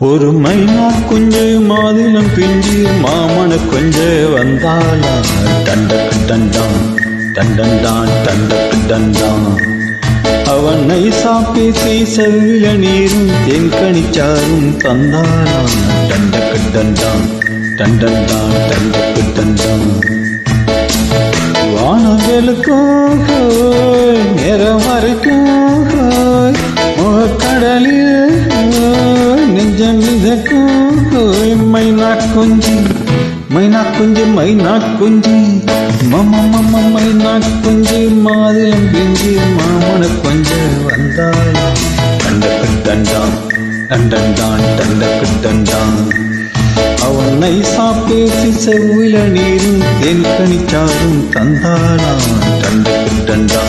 ஒரு மைனா குஞ்சு மாதிலம் பிஞ்சு மாமன கொஞ்சு வந்தாலாம் தண்டக்கு தண்டான் தண்டந்தான் தண்டக்கு தண்டான் அவனை சாப்பேசி செல்ல நீரும் தென்கணிச்சாரும் தந்தாளாம் தண்டக்கு தண்டான் தண்டந்தான் தண்டக்கு தண்டான் வானங்களுக்கும் மைனா குஞ்சு மைனா குஞ்சு மைனா குஞ்சு மம மம மைனா குஞ்சு மாதிரம் பிஞ்சி மாமன கொஞ்ச வந்தாய். தண்டக்கு தண்டான் தண்டன்தான் தண்டக்கு தண்டான் அவனை சாப்பேசி செவ்வில நீரும் தேன் கணிச்சாரும் தந்தாளாம் தண்டக்கு தண்டான்